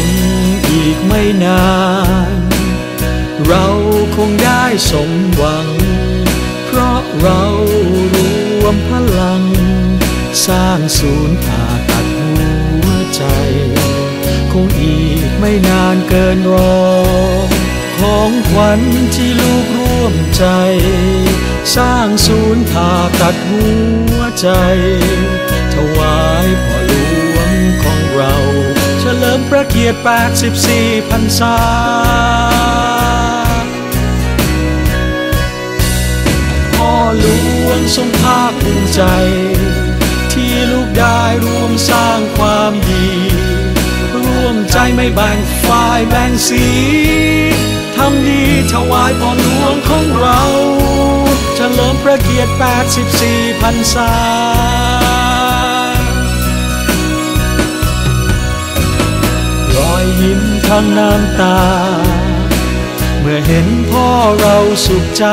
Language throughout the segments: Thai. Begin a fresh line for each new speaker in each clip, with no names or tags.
งอีกไม่นาน เราคงได้สมหวัง เพราะเรารวมพลัง สร้างศูนย์ผ่าตัดหัวใจ คงอีกไม่นานเกินรอ ของขวัญที่ลูกร่วมใจ สร้างศูนย์ผ่าตัดหัวใจ กียรติ84พรรษา พ่อหลวงทรงภาคภูมิใจ ที่ลูกได้ร่วมสร้างความดี ร่วมใจไม่แบ่งฝ่ายแบ่งสีทำดีถวายพ่อหลวงของเราเฉลิมพระเกียรติ84พรรษา อยยิ้มทั้งน้ำตา เมื่อเห็นพ่อเราสุขใจ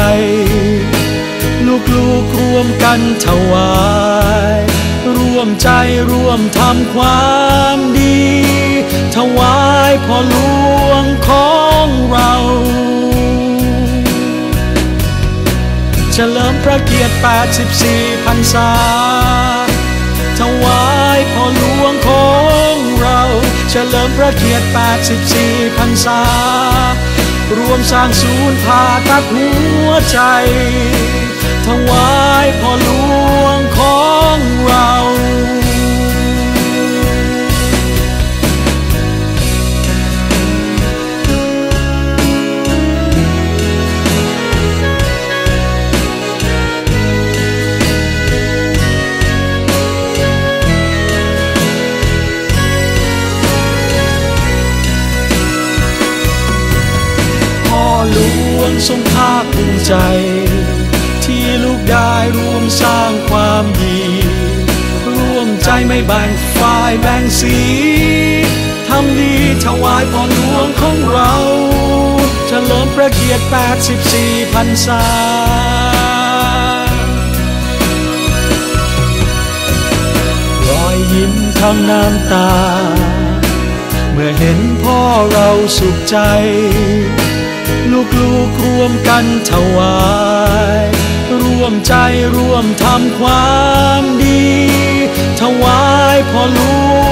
ลูกๆรวมกันถวาย ร่วมใจร่วมทำความดี ถวายพ่อหลวงของเราเฉลิมพระเกียรติ 84พรรษา เฉลิมพระเกียรติ 84 พรรษา รวมสร้างศูนย์ผ่าตัดหัวใจ ถวายพ่อหลวงของเรา ทรงภาคภูมิใจ ที่ลูกได้ร่วมสร้างความดี ร่วมใจไม่แบ่งฝ่ายแบ่งสีทำดีถวายพ่อหลวงของเราเฉลิมพระเกียรติ 84 พรรษารอยยิ้มทั้งน้ำตา เมื่อเห็นพ่อเราสุขใจ ลูกๆรวมกันถวาย ร่วมใจร่วมทำความดี ถวายพ่อหล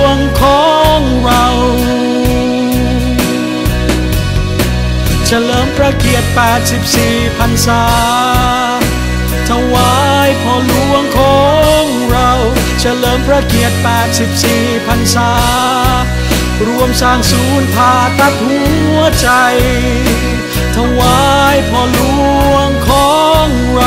วงของเรา เฉลิมพระเกียรติ 84พรรษา ถวายพ่อหลวงของเรา เฉลิมพระเกียรติ 84พรรษารวมสร้างศูนย์ผ่าตัดหัวใจ ถวายพ่อหลวงของเรา